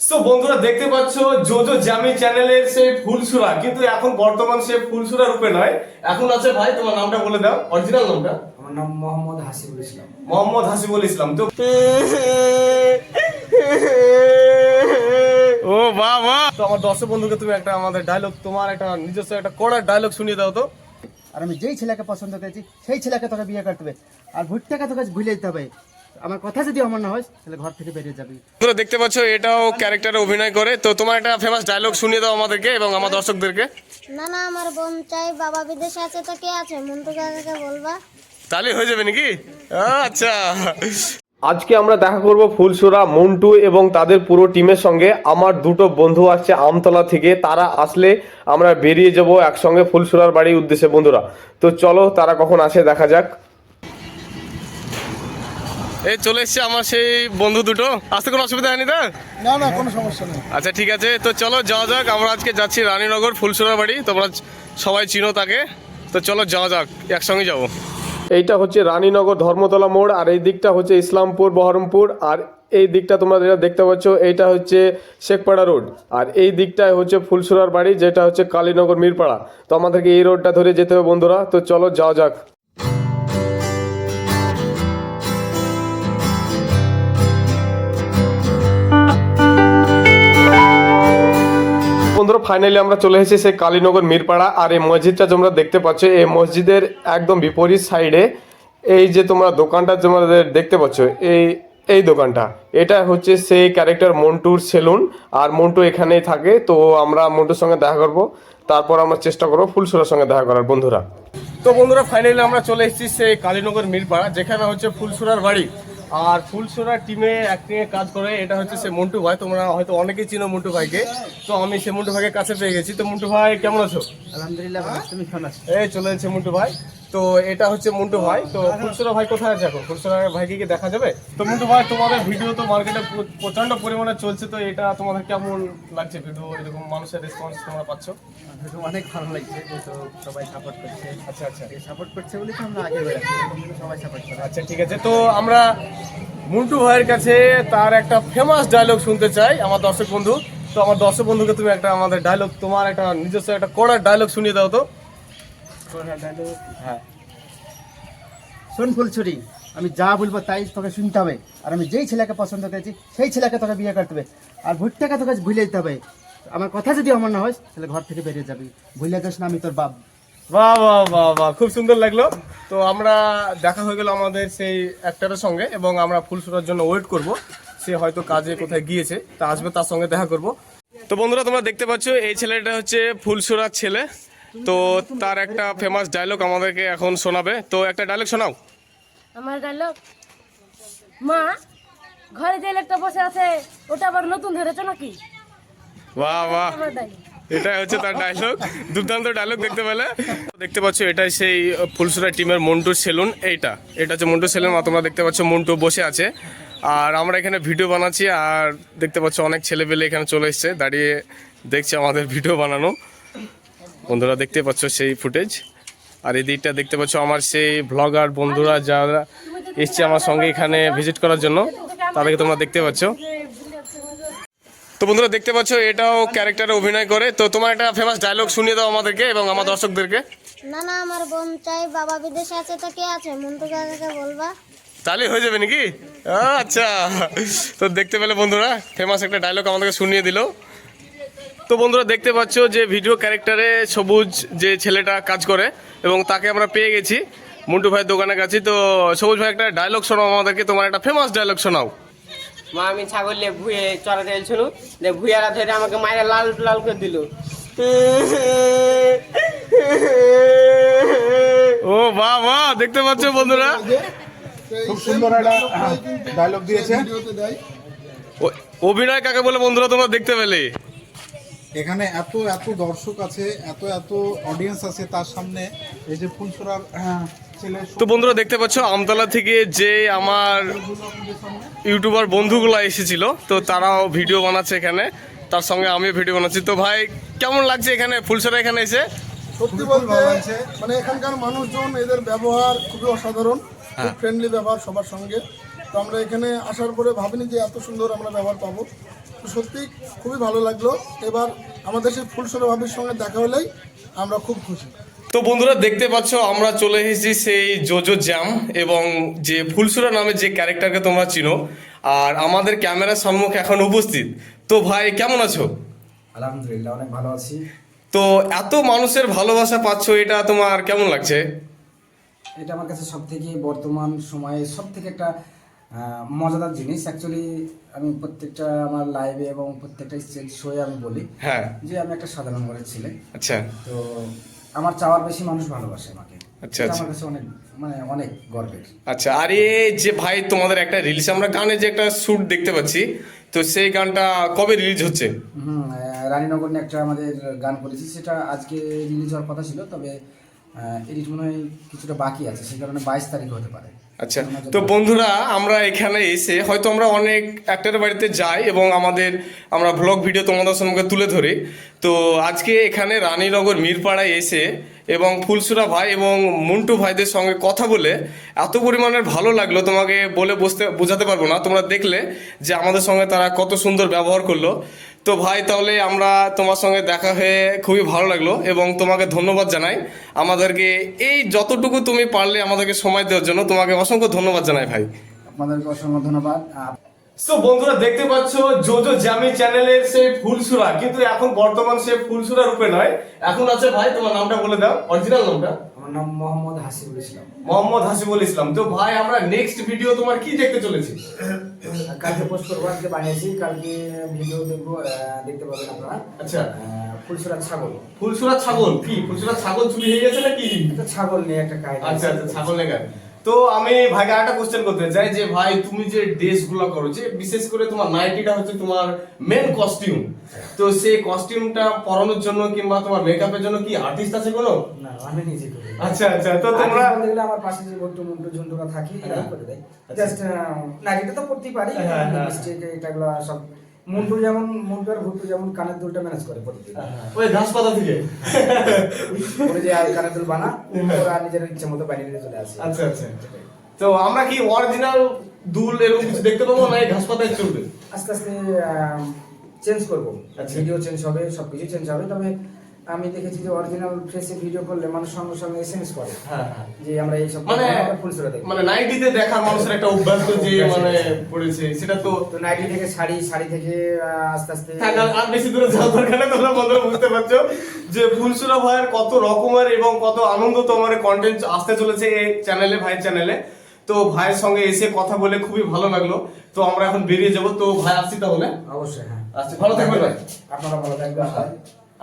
So বন্ধুরা দেখতে পাচ্ছ জোজো জামি চ্যানেলের সেই ফুলসুরা কিন্তু এখন বর্তমান সে ফুলসুরা রূপে নয়। এখন আছে ভাই তোমার নামটা বলে দাও অরিজিনাল নামটা। আমার নাম মোহাম্মদ হাসিবুল ইসলাম। মোহাম্মদ হাসিবুল ইসলাম তো ও বাহ বাহ। তো আমার দর্শক বন্ধুকে তুমি একটা আমাদের ডায়লগ তোমার একটা নিজস্ব একটা কড়া ডায়লগ শুনিয়ে দাও তো। আর আমি যেই ছেলেকে পছন্দ করেছি সেই ছেলেকে তোকে বিয়ে করতে হবে। আর ভুট্টাকে তোকে ভুলে দিতে হবে। আমার কথা যদি আমার না হয় তাহলে ঘর থেকে বেরিয়ে যাবি। তোমরা দেখতে পাচ্ছ এটাও ক্যারেক্টারে অভিনয় করে। তো তোমার একটা ফেমাস ডায়লগ শুনিয়ে দাও আমাদেরকে এবং আমার দর্শকদেরকে। না না আমার বোন চাই বাবা বিদেশে আছে তো কে আছে? মন্টু কাকাকে বলবা। তাহলে হয়ে যাবে নাকি? আচ্ছা। আজকে আমরা দেখা করব ফুলসুরা মন্টু এবং তাদের পুরো টিমের সঙ্গে। আমার দুটো বন্ধু আসছে আমতলা থেকে তারা আসলে আমরা বেরিয়ে যাব একসঙ্গে ফুলসুরার বাড়ির উদ্দেশ্যে বন্ধুরা। তো চলো তারা কখন আসে দেখা যাক। এই চলে এসছে আমার সেই বন্ধু দুটো। আসতে কোনো অসুবিধা হয়নি তো না না কোনো সমস্যা নেই। আচ্ছা ঠিক আছে। তো চলো যাওয়া যাক। আমরা আজকে যাচ্ছি রানীনগর ফুলসুরার বাড়ি। তোমরা সবাই চিনো তাকে। তো চলো যাওয়া যাক। একসঙ্গে যাব। এইটা হচ্ছে রানীনগর ধর্মতলা মোড় আর এই দিকটা হচ্ছে ইসলামপুর বহরমপুর। আর এই দিকটা তোমরা যেটা দেখতে পাচ্ছ এইটা হচ্ছে শেখপাড়া রোড। আর এই দিকটায় হচ্ছে ফুলসুরার বাড়ি যেটা হচ্ছে কালীনগর মিরপাড়া। তো আমাদেরকে এই রোডটা ধরে যেতে হবে বন্ধুরা। তো চলো যাওয়া যাক। বন্ধুরা ফাইনালি আমরা চলে এসেছি সেই কালীনগর মিরপাড়া আর এই মসজিদটা তোমরা দেখতে পাচ্ছ। এই মসজিদের একদম বিপরীত সাইডে এই যে তোমরা দোকানটা তোমাদের দেখতে পাচ্ছ, এই এই দোকানটা। এটা হচ্ছে সেই ক্যারেক্টার মন্টুর সেলুন আর মন্টু এখানেই থাকে। তো আমরা মন্টুর সঙ্গে দেখা করব, তারপর আমরা চেষ্টা করব ফুলসুরার সঙ্গে দেখা করার, বন্ধুরা। তো বন্ধুরা ফাইনালি আমরা চলে এসেছি সেই কালীনগর মিরপাড়া, যেখানে হচ্ছে ফুলসুরার বাড়ি। আর ফুলসুরা টিমে অ্যাক্টিং এ কাজ করে এটা হচ্ছে সে মন্টু ভাই। তোমরা হয়তো অনেকেই চিনো মন্টু ভাইকে। তো আমি সে মন্টু ভাইকে কাছে পেয়ে গেছি। তো মন্টু ভাই কেমন আছো? আলহামদুলিল্লাহ তুমি কেমন আছো? এই চলে এসেছে মন্টু ভাই। তো এটা হচ্ছে মন্টু ভাই। তো ফুলসুরা ভাই কোথায় আছে এখন? ফুলসুরা ভাইকে কি দেখা যাবে? তো মন্টু ভাই তোমাদের ভিডিও তো মার্কেটে প্রচণ্ড পরিমাণে চলছে। তো এটা তোমাদের কেমন লাগছে ভিডিও এরকম মানুষের রেসপন্স তোমরা পাচ্ছ? অনেক ভালো লাগছে যেহেতু সবাই সাপোর্ট করছে। আচ্ছা আচ্ছা। সাপোর্ট করছে বলে তো আমরা আগে সবাই সাপোর্ট করে। আচ্ছা ঠিক আছে। তো আমরা মন্টু ভাইয়ের কাছে তার একটা ফেমাস ডায়লগ শুনতে চাই আমার দর্শক বন্ধু। তো আমার দর্শক বন্ধুকে তুমি একটা আমাদের ডায়লগ তোমার একটা নিজস্ব একটা কড়া ডায়লগ শুনিয়ে দাও তো। হ্যাঁ। শোন ফুলছুরি আমি যা বলব তাই তোকে শুনতে হবে। আর আমি যেই ছেলেকে পছন্দ করেছি সেই ছেলেকে তোকে বিয়ে করতে হবে। আর ভুট্টাকে তোকে ভুলে দিতে হবে। আমার কথা যদি আমার না হয় তাহলে ঘর থেকে বেরিয়ে যাবি। ভুলে যাস না আমি তোর বাপ। বাহ বাহ বাহ বাহ খুব সুন্দর লাগল। তো আমরা দেখা হয়ে গেল আমাদের সেই অ্যাক্টারের সঙ্গে এবং আমরা ফুল শোটার জন্য ওয়েট করব। সে হয়তো কাজে কোথায় গিয়েছে তা আসবে তার সঙ্গে দেখা করব। তো বন্ধুরা তোমরা দেখতে পাচ্ছ এই ছেলেটা হচ্ছে ফুলসুরার ছেলে। তো তার একটা ফেমাস ডায়লগ আমাদেরকে এখন শোনাবে। তো একটা ডায়লগ শোনাও। আমার ডায়লগ মা ঘরে যে লোকটা বসে আছে ওটা আবার নতুন ধরেছো নাকি? বাহ বাহ। এটাই হচ্ছে তার ডায়লগ দুর্দান্ত ডায়লগ দেখতে পেলে। দেখতে পাচ্ছ, এটাই সেই ফুলসুরা টিমের মন্টু সেলুন। এইটা, এটা হচ্ছে মন্টু সেলুন। তোমরা দেখতে পাচ্ছ, মন্টু বসে আছে। আর আমরা এখানে ভিডিও বানাচ্ছি। আর দেখতে পাচ্ছ, অনেক ছেলেপেলে এখানে চলে এসছে। দাঁড়িয়ে দেখছে আমাদের ভিডিও বানানো। বন্ধুরা দেখতে পাচ্ছ সেই ফুটেজ আর এই দিকটা দেখতে পাচ্ছ, আমার সেই ভ্লগার বন্ধুরা যারা এসছে আমার সঙ্গে এখানে ভিজিট করার জন্য, তাদেরকে তোমরা দেখতে পাচ্ছ। তো বন্ধুরা দেখতে পাচ্ছ এটাও ক্যারেক্টারে অভিনয় করে। তো তোমার একটা ফেমাস ডায়লগ শুনিয়ে দাও আমাদেরকে এবং আমার দর্শকদেরকে। না না আমার বোন চাই বাবা বিদেশে আছে তো কে আছে? মন্টু কাকাকে বলবা। তাহলে হয়ে যাবে নাকি? আচ্ছা। তো দেখতে পেলে বন্ধুরা ফেমাস একটা ডায়লগ আমাদেরকে শুনিয়ে দিল। তো বন্ধুরা দেখতে পাচ্ছ যে ভিডিও ক্যারেক্টারে সবুজ যে ছেলেটা কাজ করে এবং তাকে আমরা পেয়ে গেছি। মন্টু ভাইয়ের দোকানে গেছি। তো সবুজ ভাই একটা ডায়লগ শোনাও আমাদেরকে। তোমার একটা ফেমাস ডায়লগ শোনাও। মা আমি ছাগল নিয়ে ভুয়ে চড়াতে এলছিল যে ভুইয়ারা ধরে আমাকে মায়েরা লাল লাল করে দিল। ও বাহ বাহ দেখতে পাচ্ছ বন্ধুরা? খুব সুন্দর একটা ডায়লগ দিয়েছে। ও- অভিনয় কাকে বলে বন্ধুরা তোমরা দেখতে পেলে? এখানে এত এত দর্শক আছে এত এত অডিয়েন্স আছে তার সামনে। এই যে ফুলসুরার ছেলে তো বন্ধুরা দেখতে পাচ্ছ আমতলা থেকে যে আমার ইউটিউবার বন্ধুগুলো এসেছিল তো তারাও ভিডিও বানাচ্ছে এখানে। তার সঙ্গে আমিও ভিডিও বানাচ্ছি। তো ভাই কেমন লাগছে এখানে ফুলসরা এখানে এসে? সত্যি বলতে মানে এখানকার মানুষজন এদের ব্যবহার খুবই অসাধারণ খুব ফ্রেন্ডলি ব্যবহার সবার সঙ্গে। তো আমরা এখানে আসার পরে ভাবিনি যে এত সুন্দর আমরা ব্যবহার পাবো। তো সত্যি খুবই ভালো লাগল। এবার আমাদের সেই ফুলসরা ভাবির সঙ্গে দেখা হলেই আমরা খুব খুশি। তো বন্ধুরা দেখতে পাচ্ছ আমরা চলে এসেছি সেই জোজো জ্যাম এবং যে ফুলসুরা নামে যে ক্যারেক্টারকে তোমরা চিনো আর আমাদের ক্যামেরার সম্মুখে এখন উপস্থিত। তো ভাই কেমন আছো? আলহামদুলিল্লাহ অনেক ভালো আছি। তো এত মানুষের ভালোবাসা পাচ্ছ এটা তোমার কেমন লাগছে? এটা আমার কাছে সব থেকে বর্তমান সময়ে সব থেকে একটা মজাদার জিনিস। অ্যাকচুয়ালি আমি প্রত্যেকটা আমার লাইভে এবং প্রত্যেকটা স্টেজ শোয়ে আমি বলি হ্যাঁ। যে আমি একটা সাধারণ ঘরের ছেলে। আচ্ছা। তো আমার চাওয়ার বেশি মানুষ ভালোবাসে আমাকে। আচ্ছা, আচ্ছা। আমার কাছে অনেক মানে অনেক গর্বের। আচ্ছা আর যে ভাই তোমাদের একটা রিলিজ আমরা গানে যে একটা শ্যুট দেখতে পাচ্ছি তো সেই গানটা কবে রিলিজ হচ্ছে? হুম রানীনগর নিয়ে একটা আমাদের গান করেছি সেটা আজকে রিলিজ হওয়ার কথা ছিল তবে এডিট মনে হয় কিছুটা বাকি আছে সেই কারণে বাইশ তারিখ হতে পারে। আচ্ছা তো বন্ধুরা, আমরা এখানে এসে হয়তো আমরা অনেক অ্যাক্টরের বাড়িতে যাই এবং আমাদের, আমরা ব্লগ ভিডিও তোমাদের সঙ্গে তুলে ধরি। তো আজকে এখানে রানীনগর মিরপাড়ায় এসে এবং ফুলসুরা ভাই এবং মুন্টু ভাইদের সঙ্গে কথা বলে এত পরিমাণের ভালো লাগল। তোমাকে বলে বসতে বোঝাতে পারব না। তোমরা দেখলে যে আমাদের সঙ্গে তারা কত সুন্দর ব্যবহার করল। তো ভাই, তাহলে আমরা তোমার সঙ্গে দেখা হয়ে খুবই ভালো লাগল এবং তোমাকে ধন্যবাদ জানাই। আমাদেরকে এই যতটুকু তুমি পারলে আমাদেরকে সময় দেওয়ার জন্য তোমাকে অসংখ্য ধন্যবাদ জানাই ভাই। আপনাদেরকে অসংখ্য ধন্যবাদ। তো বন্ধুরা দেখতে পাচ্ছ জোজো জামি চ্যানেলের সেই ফুলসুরা কিন্তু এখন বর্তমান সে ফুলসুরা রূপে নয়। এখন আছে ভাই তোমার নামটা বলে দাও অরিজিনাল নামটা। আমার নাম মোহাম্মদ হাসিবুল ইসলাম। মোহাম্মদ হাসিবুল ইসলাম। তো ভাই আমরা নেক্সট ভিডিও তোমার কি দেখতে চলেছি? কালকে পোস্ট করব আজকে বানিয়েছি। কালকে ভিডিও দেখব দেখতে পাবেন আপনারা। আচ্ছা। ফুলসুরা ছাগল। ফুলসুরা ছাগল? কি ফুলসুরা ছাগল চুরি হয়ে গেছে নাকি? ছাগল নিয়ে একটা কাহিনী আচ্ছা আচ্ছা ছাগল লেগা তো আমি ভাইকে একটা কোশ্চেন করতে চাই যে ভাই তুমি যে ড্রেসগুলো করো যে বিশেষ করে তোমার নাইটিটা হচ্ছে তোমার মেন কস্টিউম তো সেই কস্টিউমটা পরানোর জন্য কিংবা তোমার মেকআপের জন্য কি আর্টিস্ট আছে কোনো? না আমি নিজে করি। আচ্ছা আচ্ছা তো তোমরা গেলে আমার পাশে যে বট্টু মুন্টু ঝন্টুরা থাকি এরাই করে দেয়। জাস্ট নাইটিটা তো করতেই পারি হ্যাঁ, হ্যাঁ, হ্যাঁ। এটাগুলো সব মুন্টু যেমন মুন্টু আর ভুট্টু যেমন কানের দুলটা ম্যানেজ করে প্রতিদিন। ওই ঘাস পাতা থেকে। ওই যে আর কানের দুল বানা ওরা নিজের ইচ্ছে মতো বানিয়ে নিয়ে চলে আসে। আচ্ছা আচ্ছা। তো আমরা কি অরিজিনাল দুল এরকম কিছু দেখতে পাবো না এই ঘাস পাতায় চলবে? আস্তে আস্তে চেঞ্জ করব। আচ্ছা। ভিডিও চেঞ্জ হবে সবকিছু চেঞ্জ হবে তবে আমি দেখেছি যে অরিজিনাল ফেসে ভিডিও করলে মানুষ সঙ্গে সঙ্গে এসএমএস করে হ্যাঁ হ্যাঁ। যে আমরা এই সব মানে মানে নাইটিতে দেখা মানুষের একটা অভ্যাস তো যে মানে পড়েছে সেটা তো তো নাইটি থেকে শাড়ি শাড়ি থেকে আস্তে আস্তে থাক, আর- আর বেশি দূরে যাওয়ার দরকার নেই তোমরা বন্ধুরা বুঝতে পারছ যে ফুলসুরা ভাইয়ের কত রকমের এবং কত আনন্দ তোমার কন্টেন্ট আসতে চলেছে এই চ্যানেলে ভাইয়ের চ্যানেলে তো ভাইয়ের সঙ্গে এসে কথা বলে খুবই ভালো লাগল। তো আমরা এখন বেরিয়ে যাব। তো ভাই আসছি তাহলে? অবশ্যই হ্যাঁ। আচ্ছা ভালো থাকবেন ভাই। আপনারা ভালো থাকবেন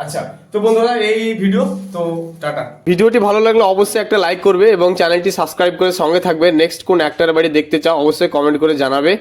আচ্ছা তো বন্ধুরা, এই ভিডিও তো টাটা। ভিডিওটি ভালো লাগলে অবশ্যই একটা লাইক করবে এবং চ্যানেলটি সাবস্ক্রাইব করে সঙ্গে থাকবে। নেক্সট কোন অ্যাক্টার বাড়ি দেখতে চাও, অবশ্যই কমেন্ট করে জানাবে।